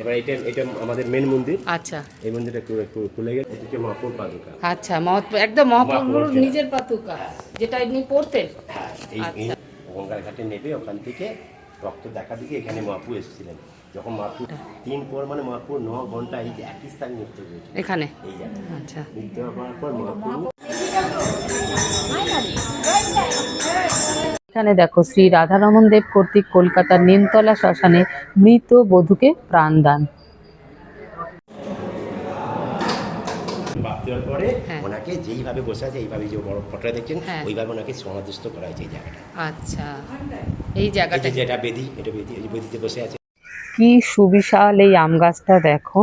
এবার এটা এটা আমাদের মেন মন্দির। আচ্ছা। এই মন্দিরটা একটু একটু খুলে গেছে এদিকে মহাপুর পাদুকা। আচ্ছা মহাত্মা একদম মহাপ্রভুর নিজের পাতুকা যেটা এমনি পড়তেন? হ্যাঁ এই এই গঙ্গার ঘাটে নেবে ওখান থেকে রক্ত দেখা দিকে এখানে মহাপু এসেছিলেন। যখন মহাপু তিন পর মানে মহাপুর ন ঘণ্টা এই যে একই স্থানে নৃত্য এখানে? এই আচ্ছা। নৃত্য হওয়ার পর মহাপুর এখানে দেখো শ্রী রাধারমন দেব কর্তৃক কলকাতার নিমতলা শ্মশানে মৃত বধূকে প্রাণদান বাপ দেওয়ার পরে হ্যাঁ। ওনাকে যেইভাবে বসে আছে এইভাবে যে বড় ফটোটা দেখছেন হ্যাঁ। ওইভাবে ওনাকে সমাধিস্থ করা হয়েছে এই জায়গাটা। আচ্ছা। এই এই জায়গাটা যেটা বেদি এটা বেদি বেদিতে বসে আছে। কি সুবিশাল এই আম গাছটা দেখো।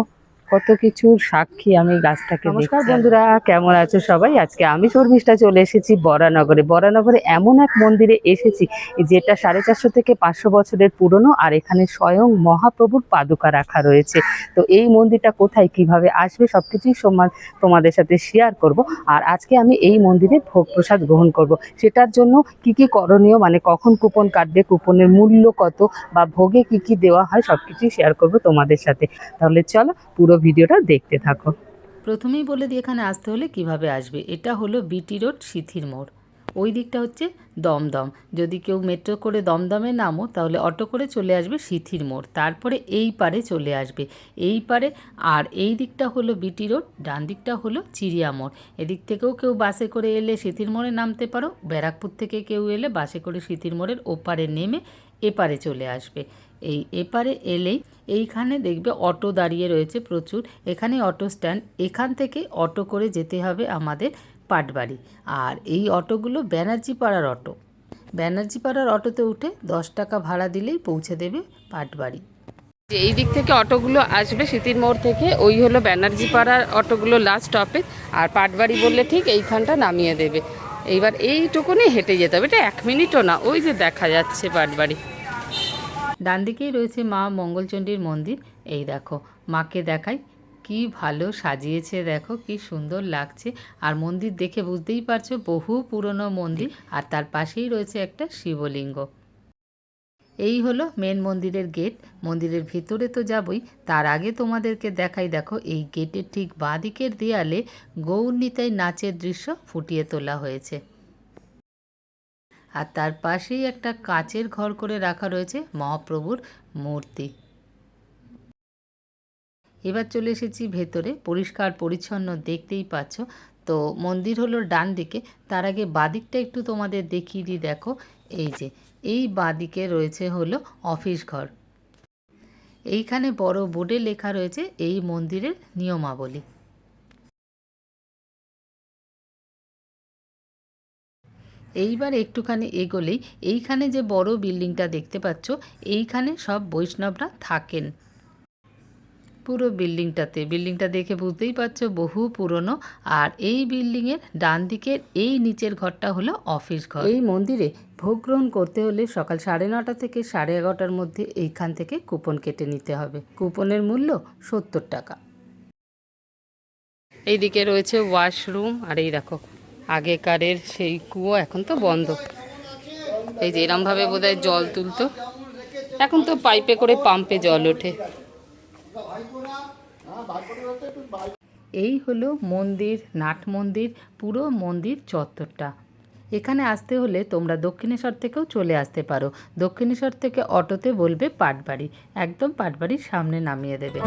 কত কিছুর সাক্ষী আমি গাছটাকে নমস্কার বন্ধুরা কেমন আছো সবাই? আজকে আমি শর্মিষ্ঠা চলে এসেছি বরানগরে। বরানগরে এমন এক মন্দিরে এসেছি যেটা সাড়ে চারশো থেকে পাঁচশো বছরের পুরনো আর এখানে স্বয়ং মহাপ্রভুর পাদুকা রাখা রয়েছে। তো এই মন্দিরটা কোথায় কীভাবে আসবে সব কিছুই সমান তোমাদের সাথে শেয়ার করব। আর আজকে আমি এই মন্দিরে ভোগ প্রসাদ গ্রহণ করব। সেটার জন্য কি কি করণীয় মানে কখন কুপন কাটবে কুপনের মূল্য কত বা ভোগে কি কি দেওয়া হয় সব কিছুই শেয়ার করব তোমাদের সাথে। তাহলে চলো পুরো ভিডিওটা দেখতে থাকো। প্রথমেই বলে দিই, এখানে আসতে হলে কীভাবে আসবে? এটা হলো বিটি রোড, সিথির মোড়। ওই দিকটা হচ্ছে দমদম। যদি কেউ মেট্রো করে দমদমে নামো, তাহলে অটো করে চলে আসবে সিথির মোড়। তারপরে এই পারে চলে আসবে। এই পারে, আর এই দিকটা হলো বিটি রোড, ডান দিকটা হলো চিড়িয়া মোড়। এদিক থেকেও কেউ বাসে করে এলে সিথির মোড়ে নামতে পারো। ব্যারাকপুর থেকে কেউ এলে বাসে করে সিথির মোড়ের ওপারে নেমে এপারে চলে আসবে। এই, এপারে এলেই এইখানে দেখবে অটো দাঁড়িয়ে রয়েছে প্রচুর। এখানে অটো স্ট্যান্ড, এখান থেকে অটো করে যেতে হবে আমাদের পাটবাড়ি। আর এই অটোগুলো ব্যানার্জি পাড়ার অটো। ব্যানার্জি পাড়ার অটোতে উঠে দশ টাকা ভাড়া দিলেই পৌঁছে দেবে পাটবাড়ি। যে এই দিক থেকে অটোগুলো আসবে স্মৃতির মোড় থেকে, ওই হলো ব্যানার্জি পাড়ার অটোগুলো লাস্ট স্টপে আর পাটবাড়ি বললে ঠিক এইখানটা নামিয়ে দেবে। এইবার এইটুকুনি হেঁটে যেতে হবে। এটা এক মিনিটও না, ওই যে দেখা যাচ্ছে পাটবাড়ি। ডান দিকেই রয়েছে মা মঙ্গলচণ্ডীর মন্দির। এই দেখো, মাকে দেখাই, কি ভালো সাজিয়েছে দেখো, কি সুন্দর লাগছে। আর মন্দির দেখে বুঝতেই পারছ, বহু পুরনো মন্দির, আর তার পাশেই রয়েছে একটা শিবলিঙ্গ। এই হলো মেন মন্দিরের গেট মন্দিরের ভিতরে তো যাবই। তার আগে তোমাদেরকে দেখাই, দেখো, এই গেটের ঠিক বাঁ দিকের দেয়ালে গৌরনীতাই নাচের দৃশ্য ফুটিয়ে তোলা হয়েছে। আর তার পাশেই একটা কাচের ঘর করে রাখা রয়েছে মহাপ্রভুর মূর্তি। এবার চলে এসেছি ভেতরে, পরিষ্কার পরিচ্ছন্ন দেখতেই পাচ্ছ। তো মন্দির হলো ডান দিকে, তার আগে বাদিকটা একটু তোমাদের দেখিয়ে দিই, দেখো। এই যে, এই বাদিকে রয়েছে হলো অফিস ঘর। এইখানে বড় বোর্ডে লেখা রয়েছে এই মন্দিরের নিয়মাবলী। এইবার একটুখানি এগোলেই এইখানে যে বড় বিল্ডিংটা দেখতে পাচ্ছ এইখানে সব বৈষ্ণবরা থাকেন। পুরো বিল্ডিংটাতে বিল্ডিংটা দেখে বুঝতেই পারছ বহু পুরনো আর এই বিল্ডিংয়ের ডান দিকের এই নিচের ঘরটা হলো অফিস ঘর। এই মন্দিরে ভোগ গ্রহণ করতে হলে সকাল সাড়ে নটা থেকে সাড়ে এগারোটার মধ্যে এইখান থেকে কুপন কেটে নিতে হবে। কুপনের মূল্য সত্তর টাকা। এইদিকে রয়েছে ওয়াশরুম আর এই দেখো আগেকারের সেই কুয়ো এখন তো বন্ধ। এই যে এরমভাবে বোধহয় জল তুলতো। এখন তো পাইপে করে পাম্পে জল ওঠে। এই হলো মন্দির, নাট মন্দির, পুরো মন্দির চত্বরটা। এখানে আসতে হলে তোমরা দক্ষিণেশ্বর থেকেও চলে আসতে পারো। দক্ষিণেশ্বর থেকে অটোতে বলবে পাটবাড়ি। একদম পাটবাড়ির সামনে নামিয়ে দেবে।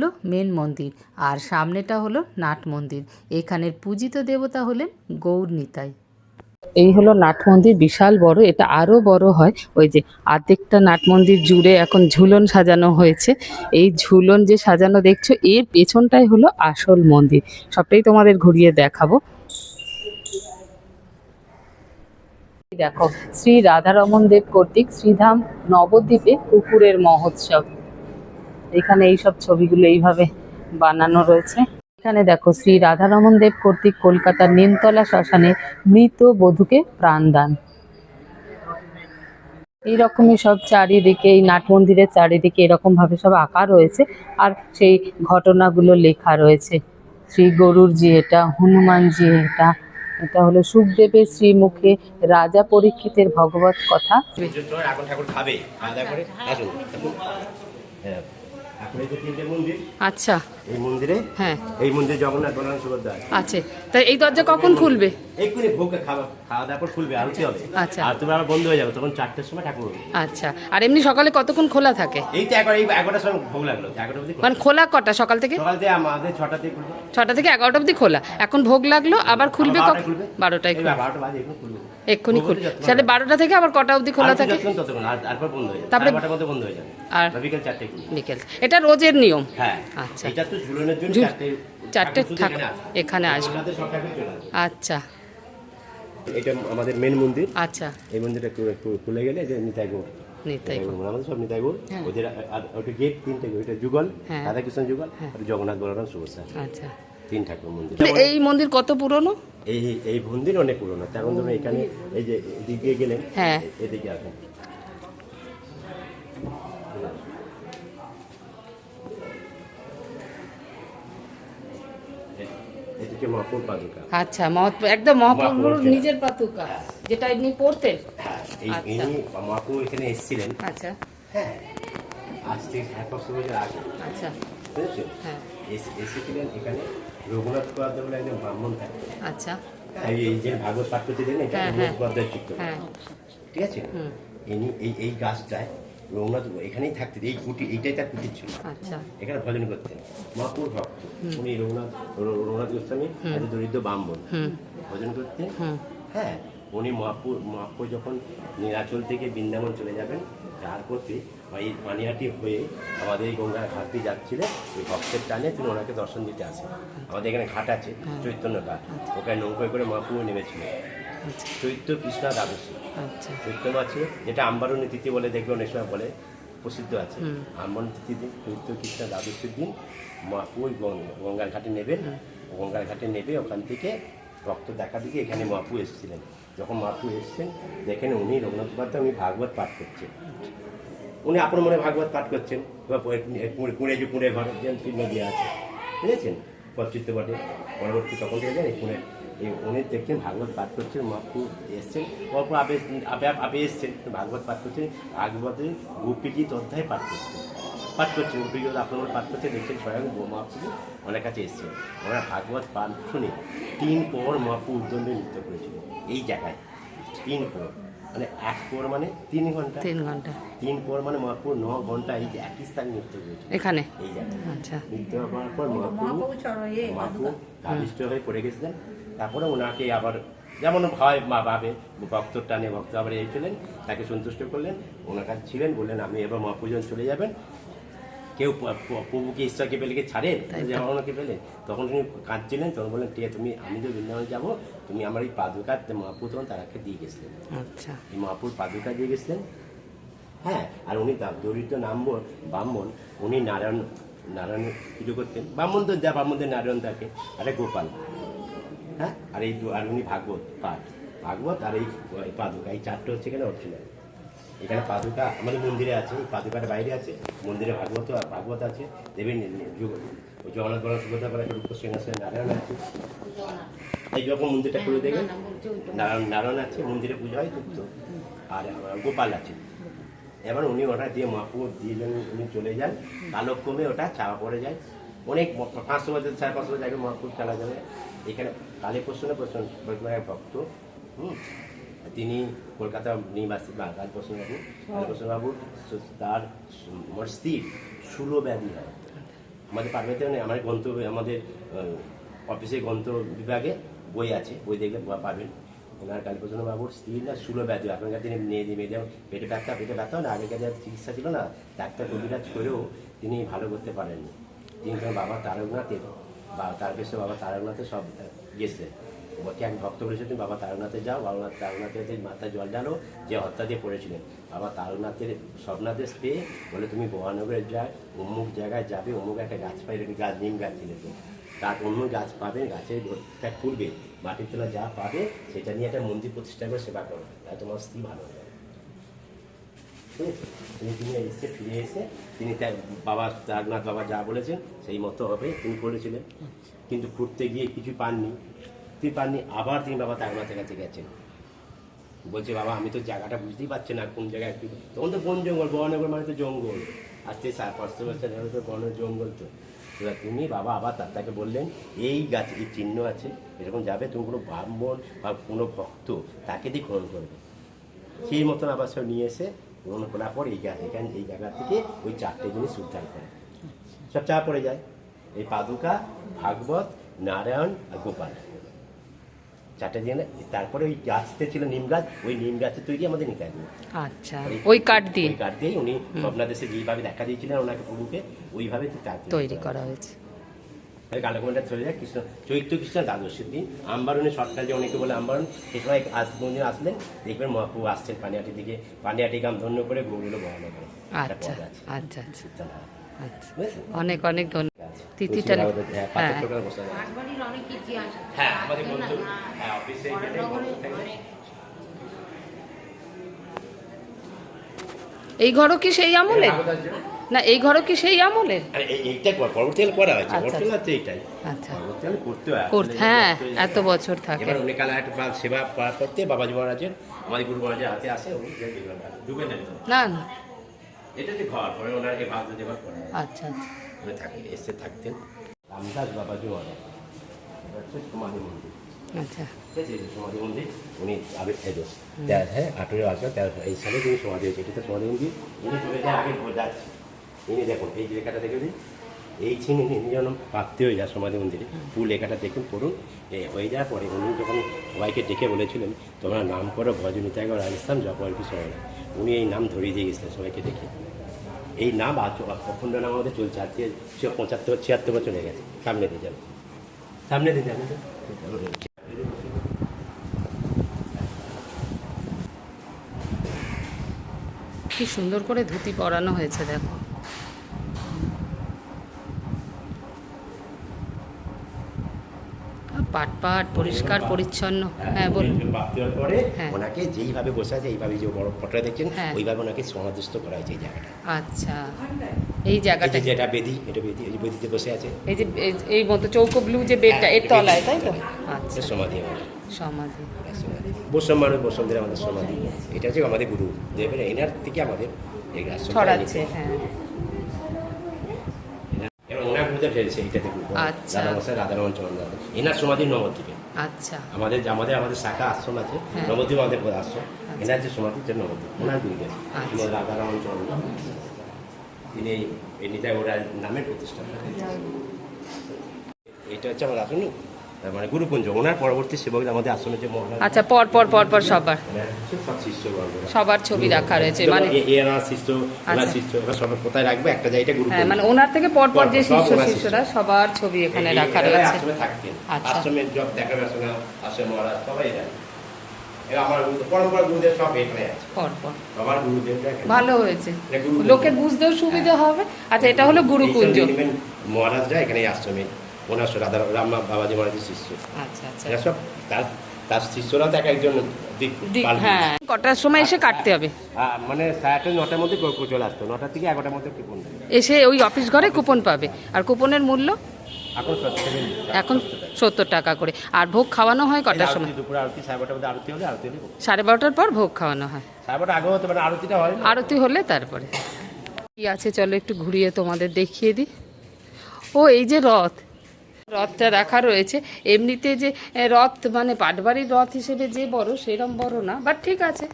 হলো মেন মন্দির, আর সামনেটা হলো নাট মন্দির। এখানের পূজিত দেবতা হলেন গৌর নিতাই। এই হলো নাট মন্দির, বিশাল বড়। এটা আরও বড় হয়, ওই যে আর্ধেকটা নাট মন্দির জুড়ে এখন ঝুলন সাজানো হয়েছে। এই ঝুলন যে সাজানো দেখছ, এর পেছনটাই হলো আসল মন্দির। সবটাই তোমাদের ঘুরিয়ে দেখাবো। দেখো, শ্রী রাধারমন দেব কর্তৃক শ্রীধাম নবদ্বীপে কুকুরের মহোৎসব। এখানে এই সব ছবিগুলো এইভাবে বানানো রয়েছে। এখানে দেখো শ্রী রাধারমন দেব কর্তৃক কলকাতার নিমতলা শ্মশানে মৃত বধূকে প্রাণদান। এইরকমই সব চারিদিকে, এই নাট মন্দিরের চারিদিকে এরকম ভাবে সব আঁকা রয়েছে আর সেই ঘটনাগুলো লেখা রয়েছে। শ্রী গরুর জি এটা হনুমানজি এটা এটা হলো সুখদেবের শ্রীমুখে রাজা পরীক্ষিতের ভগবত কথা। ঠাকুর খাবে। তিনটে মন্দির আচ্ছা। এই মন্দিরে হ্যাঁ। এই মন্দিরে জগন্নাথ বলরাম সুভদ্রা আছে। তাই এই দরজা কখন খুলবে? এক্ষুনি ভোগ খাওয়া খাওয়া দাওয়া করে খুলবে আরতি হবে। আচ্ছা। আর তুমি আবার বন্ধ হয়ে যাবে তখন চারটের সময় ঠাকুর উঠবে। আচ্ছা। আর এমনি সকালে কতক্ষণ খোলা থাকে? এই তো একবার এই এগারোটার সময় ভোগ লাগল এগারোটা অবধি মানে খোলা কটা সকাল থেকে? সকাল থেকে আমাদের ছটা থেকে ছটা থেকে এগারোটা অবধি খোলা। এখন ভোগ লাগল আবার খুলবে কখন? বারোটায় এই খুলবে। বারোটা বাজে এখন খুলবে। এক্ষুনি খুলবে তাহলে বারোটা থেকে আবার কটা অবধি খোলা থাকে? তারপর হয়ে হয়ে আর বিকেল এটা রোজের নিয়ম। হ্যাঁ। আচ্ছা। এটা তো ঝুলনের জন্য ঝুল- চারটে ঠাকুর এখানে আসবে। আচ্ছা। এটা আমাদের মেন মন্দির। আচ্ছা। এই মন্দিরটা একটু- একটু খুলে গেলে যে নিতাই গৌর নিতাই গৌর। আমাদের সব নিতাই গৌর হ্যাঁ। ওদের ওটা গেট তিনটে ওইটা যুগল। হ্যাঁ। রাধাকৃষ্ণ যুগল আর জগন্নাথ বলরাম সুভদ্রা আচ্ছা। তিন ঠাকুর মন্দির। এই মন্দির কত পুরনো? এই এই মন্দির অনেক পুরোনো। তেমন ধরুন এখানে এই যে এদিকে গেলেন হ্যাঁ। এদিকে আসুন মহাপুর আচ্ছা মহাত্মা একদম মহাপ্রভুর নিজের পাতুকা যেটা এমনি পড়তেন। হ্যাঁ আচ্ছা। ইনি মহাপুর এখানে এসেছিলেন। আচ্ছা। হ্যাঁ আজ থেকে ষাট বছর আগে। আচ্ছা। হ্যাঁ। এসেছিলেন এখানে রঘুনাথ উপাধ্যায় বলে একজন ব্রাহ্মণ থাকে। আচ্ছা। এই যে ভাগবত পাঠ করতে এটা হ্যাঁ, রঘুনাথ হ্যাঁ। উপাধ্যায় হ্যাঁ। ঠিক আছে? ইনি এই এই গাছটায় রঘুনাথ এখানেই থাকতেন এই কুটি এইটাই তার কুটির ছিল। আচ্ছা। এখানে ভজন করতেন। মহাপুর ভক্ত। উনি রঘুনাথ রঘুনাথ গোস্বামী এত দরিদ্র ব্রাহ্মণ। ভজন করতেন। হ্যাঁ উনি মহাপুর মহাপুর যখন নীলাচল থেকে বৃন্দাবন চলে যাবেন তার করতে এই পানিহাটি হয়ে আমাদের এই গঙ্গার ঘাট দিয়ে যাচ্ছিলেন ওই ভক্তের টানে তিনি ওনাকে দর্শন দিতে আসেন। আমাদের এখানে ঘাট আছে চৈতন্য ঘাট। ওখানে নৌকায় করে মহাপুর নেমেছিলেন আচ্ছা। চৈত্র কৃষ্ণা দ্বাদশী। আচ্ছা। চৈত্র মাসে যেটা আম্বারণী তিথি বলে দেখবে অনেক সময় বলে প্রসিদ্ধ আছে। আম্বারণী তিথি দিন চৈত্র কৃষ্ণ দ্বাদশীর দিন মা ওই গং- গঙ্গার ঘাটে নেবেন গঙ্গার ঘাটে নেবে ওখান থেকে রক্ত দেখা দিকে এখানে মাপু এসেছিলেন। যখন মাপু এসেছেন দেখেন উনি রঘুনাথ উপাধ্যায় উনি ভাগবত পাঠ করছেন। উনি আপনার মনে ভাগবত পাঠ করছেন কুঁড়ে যে কুঁড়ে ঘর চিহ্ন দিয়ে আছে, বুঝেছেন? পশ্চিত্য বটে পরবর্তী তখন থেকে জানি কুঁড়ে উনি দেখছেন ভাগবত পাঠ করছেন মাপু এসছেন আবে আবে আবে এসছেন ভাগবত পাঠ করছেন, ভাগবতে গোপীজিৎ অধ্যায় পাঠ করছেন। পাঠ করছেন, গোপীজিৎ আপনার পাঠ করছে দেখছেন স্বয়ং মহাপু ওনার কাছে এসছেন। ওনারা ভাগবত পাঠ শুনে তিন পর মহাপু উদ্দণ্ডে নৃত্য করেছিল এই জায়গায়, তিন পর। মানে এক পর মানে তিন ঘণ্টা। তিন ঘণ্টা। তিন পর মানে মহাপুর ন ঘণ্টা এই যে একই স্থান নৃত্য করেছিল এখানে? এই জায়গায়। আচ্ছা। নৃত্য করার পর মহাপুর মহাপুর কাবিষ্ট হয়ে পড়ে গেছিলেন। তারপরে ওনাকে আবার যেমন হয় মা ভাবে ভক্তর টানে ভক্ত আবার এই পেলেন তাকে সন্তুষ্ট করলেন। ওনার কাছে ছিলেন বললেন আমি এবার মহাপুজন চলে যাবেন। কেউ প্রভুকে ঈশ্বরকে পেলে কি ছাড়েন ওনাকে পেলেন তখন তিনি কাঁদছিলেন। তখন বললেন ঠিক আছে তুমি আমি তো বৃন্দাবন যাব। তুমি আমার এই পাদুকা মহাপুর তখন তারাকে দিয়ে গেছিলেন। আচ্ছা। এই মহাপুর পাদুকা দিয়ে গেছিলেন। হ্যাঁ আর উনি দরিদ্র নাম্বর ব্রাহ্মণ উনি নারায়ণ নারায়ণ পুজো করতেন। ব্রাহ্মণ তো যা ব্রাহ্মণদের নারায়ণ থাকে। আরে গোপাল। হ্যাঁ আর এই আর উনি ভাগবত পাঠ। ভাগবত আর এই পাদুকা এই চারটে হচ্ছে এখানে অরিজিনাল এখানে পাদুকা আমাদের মন্দিরে আছে পাদুকাটা বাইরে আছে মন্দিরে ভাগবত ভাগবত আছে দেবেন যুগ- ওই জগন্নাথ বড় সুভদ্রা বলে একটা রূপ সিংহাসনে নারায়ণ আছে। এই যখন মন্দিরটা খুলে দেখবেন নারায়ণ নারায়ণ আছে মন্দিরে পুজো হয় যুক্ত। আর গোপাল আছে। এবার উনি ওটা দিয়ে মাপুর দিলেন উনি চলে যান। কালক্রমে ওটা চাওয়া পড়ে যায়। অনেক পাঁচশো বছর সাড়ে পাঁচশো বছর আগে মাপুর চালা যাবে এখানে কালী প্রশ্ন বৈষ্ণবের ভক্ত হুম তিনি কলকাতা নিবাসী বা কালী প্রসন্নবাবু তার সু- মোর স্ত্রী সুলো ব্যাধি হয়। আমাদের পারমিতে নেই আমাদের গ্রন্থ আমাদের অফিসে গ্রন্থ বিভাগে বই আছে। বই দেখলে পাবেন ওনার কালীপ্রসন্ন বাবুর স্ত্রী না সুলো ব্যাধি এখনকার দিনে মেয়ে মেয়ে যেমন পেটে ব্যথা পেটে ব্যথা না। আগেকার যা চিকিৎসা ছিল না। ডাক্তার কবিরাজ করেও তিনি ভালো করতে পারেননি। তিনি তখন বাবা তারকনাথের বা তার পেছনে বাবা তারকনাথের সব বলছে এক ভক্ত বলেছে, তুমি বাবা তারকনাথে যাও, বাবা তারকনাথের মাথায় জল ডালো যে হত্যা দিয়ে পড়েছিলেন বাবা তারকনাথের স্বপ্নাদেশ পেয়ে বলে, তুমি মহানগরে যায়, অমুক জায়গায় যাবে, অমুক একটা গাছ পাই গাছ, নিম গাছ ছিল তো? তার অন্য গাছ পাবে, গাছের তা খুলবে মাটির তোলা যা পাবে, সেটা নিয়ে একটা মন্দির প্রতিষ্ঠা করে সেবা করো। তাই তোমার স্ত্রী ভালো হয়ে ঠিক? তিনি তিনি এসে ফিরে এসে, তিনি তার বাবা তারনাথ বাবা যা বলেছেন, সেই মতো হবে তিনি করেছিলেন। কিন্তু ঘুরতে গিয়ে কিছু পাননি। বুঝতে পারেনি আবার তিনি বাবা তারনাথের কাছে গেছেন। বলছে, বাবা, আমি তো জায়গাটা বুঝতেই পারছি না, কোন জায়গায় একটু তখন তো বন জঙ্গল বনগর মানে তো জঙ্গল। আজকে সাড়ে পাঁচশো বছর ধরে তো বন জঙ্গল তো। এবার তুমি বাবা আবার তার তাকে বললেন, এই গাছ, এই চিহ্ন আছে, এরকম যাবে, তুমি কোনো ব্রাহ্মণ বা কোনো ভক্ত তাকে দিয়ে গ্রহণ করবে। সেই মতন আবার সব নিয়ে এসে গ্রহণ করার পর এই গাছ এখানে, এই জায়গা থেকে ওই চারটে জিনিস উদ্ধার করে। সব চা পড়ে যায়। এই পাদুকা, ভাগবত, নারায়ণ আর গোপাল। চারটে জিনিস তারপরে ওই গাছতে ছিল নিম গাছ ওই নিম গাছের তৈরি আমাদের নিকায় আচ্ছা ওই কাঠ দিয়ে? কাঠ দিয়ে উনি স্বপ্নাদেশে যেইভাবে দেখা দিয়েছিলেন ওনাকে প্রভুকে ওইভাবে তৈরি করা হয়েছে। কালকুমারটা চলে যায় কৃষ্ণ চৈত্র কৃষ্ণ দ্বাদশীর দিন। আম্বারণে শর্টকাট যে অনেকে বলে আম্বারণ সে সময় আজ কোনদিন আসলেন দেখবেন মহাপ্রভু আসছেন পানিহাটি দিকে। পানিহাটি গ্রাম ধন্য করে গৌরীলো বহন করে। আচ্ছা আচ্ছা আচ্ছা। আচ্ছা? অনেক অনেক ধন্যবাদ। তিথিটা হ্যাঁ, হ্যাঁ। হ্যাঁ, আমাদের বন্ধু, হ্যাঁ। অফিসে এই ঘরও কি সেই আছে। না এই ঘরও কি সেই এইটা পরবর্তীকালে করা হয়েছে। আচ্ছা, পরবর্তীকালে হচ্ছে এইটাই। আচ্ছা। পরবর্তীকালে করতে হয়। হ্যাঁ এত বছর থাকে। এবার উনি কালা একটা সেবা করার করতে বাবাজি মহারাজের আমাদের গুরু মহারাজের হাতে আসে উনি ডুবে না না। এটা যে ঘর পরে ওনার এই ভাগ দেবার আচ্ছা আচ্ছা। উনি থাকে এসে থাকতেন। রামদাস বাবাজি এটা হচ্ছে সমাধি মন্দির। আচ্ছা। সমাধি মন্দির উনি আবির হ্যাঁ আঠেরো আসবে তেরো এই সালে তিনি সমাধি হয়েছে এটা তো সমাধি মন্দির। উনি চলে যায় আগে যাচ্ছে। ইনি দেখুন এই লেখাটা দেখে দিন। এই ইনি প্রাপ্তি হয়ে যায় সমাধি মন্দিরে। ফুল লেখাটা দেখুন পড়ুন। হয়ে যাওয়ার পরে উনি যখন সবাইকে ডেকে বলেছিলেন তোমরা নাম করো ভজনিতাগ রাজস্থান জপরপি শহরে উনি এই নাম ধরিয়ে দিয়ে গেছিলেন সবাইকে ডেকে। এই নাম আজ অখণ্ড নাম আমাদের চলছে আজকে সে- পঁচাত্তর, ছিয়াত্তর বছর হয়ে গেছে। সামনে দিয়ে যাবে। সামনে দিয়ে যাবে। কি সুন্দর করে ধুতি পরানো হয়েছে, দেখো। পাট পাট পরিষ্কার পরিচ্ছন্ন। হ্যাঁ বলুন। হওয়ার পরে হ্যাঁ। ওনাকে যেইভাবে বসে আছে এইভাবে যে বড় ফটোটা দেখছেন হ্যাঁ। ওইভাবে ওনাকে সমাধিস্থ করা হয়েছে এই জায়গাটা। আচ্ছা। এই জায়গাটা। যেটা বেদি এটা বেদি এই বেদিতে বসে আছে। এই যে এই- এই মতো চৌকো ব্লু যে বেডটা এর তলায় তাই তো? আচ্ছা। সমাধি আমাদের। সমাধি। বৈষম মানুষ বৈষমদের আমাদের সমাধি। এটা হচ্ছে আমাদের গুরু। দেবের এনার থেকে আমাদের ছড়াচ্ছে হ্যাঁ। আচ্ছা। রাধা মশাই রাধারমন চন্দ্র এনার সমাধি নবদ্বীপে। আচ্ছা। আমাদের আমাদের আমাদের শাখা আশ্রম আছে হ্যাঁ। নবদ্বীপ আমাদের আশ্রম। এনার যে সমাধি যে নবদ্বীপ। ওনার আচ্ছা। রাধারমন চন্দ্র তিনি নিতাই ওরা নামের প্রতিষ্ঠা এটা হচ্ছে আমার আসুন মানে গুরুকুঞ্জ ওনার পরবর্তী সেবক আমাদের আশ্রমে যে আচ্ছা পর পর পর পর সবার। এনার শিষ্যগণ সবার ছবি রাখা রয়েছে মানে এ- এ শিষ্য ওনার আচ্ছা। শিষ্য সবার কোথায় রাখবে? একটা গুরু হ্যাঁ মানে ওনার থেকে পর পর যে শিষ্য শিষ্যরা সবার ছবি এখানে রাখা রয়েছে। আশ্রমে থাকতেন। আচ্ছা। জব আশ্রম মহারাজ সবাই এখানে। ভালো হয়েছে। লোকের বুঝতেও সুবিধা হবে আচ্ছা এটা হলো গুরুকুঞ্জ। মহারাজরা এখানে আশ্রমে ওনার রাধা রামা বাবাজি মহারাজের শিষ্য। আচ্ছা আচ্ছা। সব তার তার শিষ্যরাও তো এক একজন দিক হ্যাঁ কটার সময় এসে কাটতে হবে। মানে সাড়ে আটটা নটার মধ্যে চলে আসতো থেকে এগারোটার মধ্যে কি বলবে এসে ওই অফিস ঘরে কুপন পাবে। আর কুপনের মূল্য? এখন সত্তর টাকা। করে। আর ভোগ খাওয়ানো হয় কটার সময়? সাড়ে বারোটার পর ভোগ খাওয়ানো হয়। আরতি হলে তারপরে। কি আছে চলো একটু ঘুরিয়ে তোমাদের দেখিয়ে দিই। ও এই যে রথ। রথটা রাখা রয়েছে। এমনিতে যে রথ মানে পাটবাড়ির রথ হিসেবে যে বড়, সেরম বড় না বাট ঠিক আছে।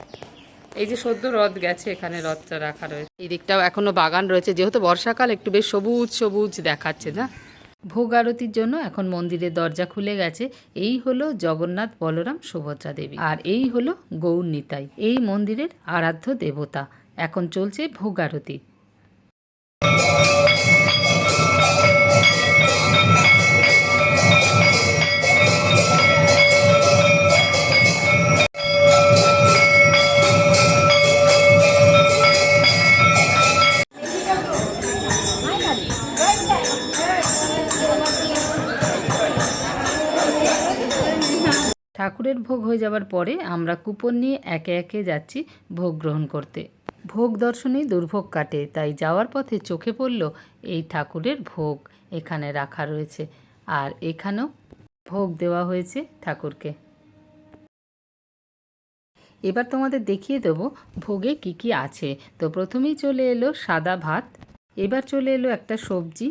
এই যে সদ্য রথ গেছে, এখানে রথটা রাখা রয়েছে। এই দিকটাও এখনও বাগান রয়েছে, যেহেতু বর্ষাকাল, একটু বেশ সবুজ সবুজ দেখাচ্ছে, না? ভোগ আরতির জন্য এখন মন্দিরের দরজা খুলে গেছে। এই হলো জগন্নাথ বলরাম সুভদ্রা দেবী। আর এই হলো গৌর নিতাই, এই মন্দিরের আরাধ্য দেবতা। এখন চলছে ভোগ আরতি। ভোগ হয়ে যাওয়ার পরে আমরা কুপন নিয়ে একে একে যাচ্ছি ভোগ গ্রহণ করতে। ভোগ দর্শনেই দুর্ভোগ কাটে, তাই যাওয়ার পথে চোখে পড়ল এই ঠাকুরের ভোগ এখানে রাখা রয়েছে। আর এখানেও ভোগ দেওয়া হয়েছে ঠাকুরকে। এবার তোমাদের দেখিয়ে দেবো ভোগে কি কি আছে। তো প্রথমেই চলে এলো সাদা ভাত, এবার চলে এলো একটা সবজি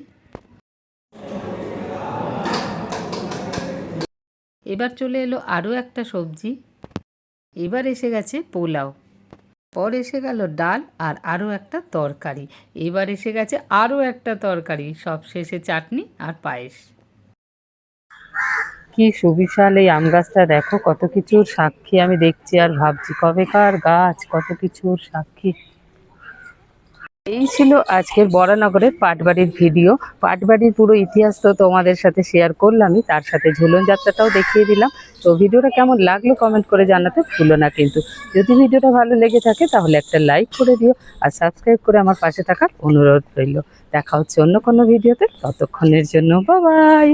এবার চলে এলো আরও একটা সবজি। এবার এসে গেছে পোলাও। পর এসে গেল ডাল আর আরও একটা তরকারি। এবার এসে গেছে আরও একটা তরকারি, সব শেষে চাটনি আর পায়েস। কি সুবিশাল এই আম গাছটা, দেখো কত কিছুর সাক্ষী। আমি দেখছি আর ভাবছি কবেকার গাছ, কত কিছুর সাক্ষী। এই ছিল আজকের বরানগরের পাটবাড়ির ভিডিও। পাটবাড়ির পুরো ইতিহাস তো তোমাদের সাথে শেয়ার করলামই, তার সাথে ঝুলন যাত্রাটাও দেখিয়ে দিলাম। তো ভিডিওটা কেমন লাগল কমেন্ট করে জানাতে ভুলো না কিন্তু। যদি ভিডিওটা ভালো লেগে থাকে তাহলে একটা লাইক করে দিও আর সাবস্ক্রাইব করে আমার পাশে থাকার অনুরোধ রইল। দেখা হচ্ছে অন্য কোনো ভিডিওতে, ততক্ষণের জন্য বাবাই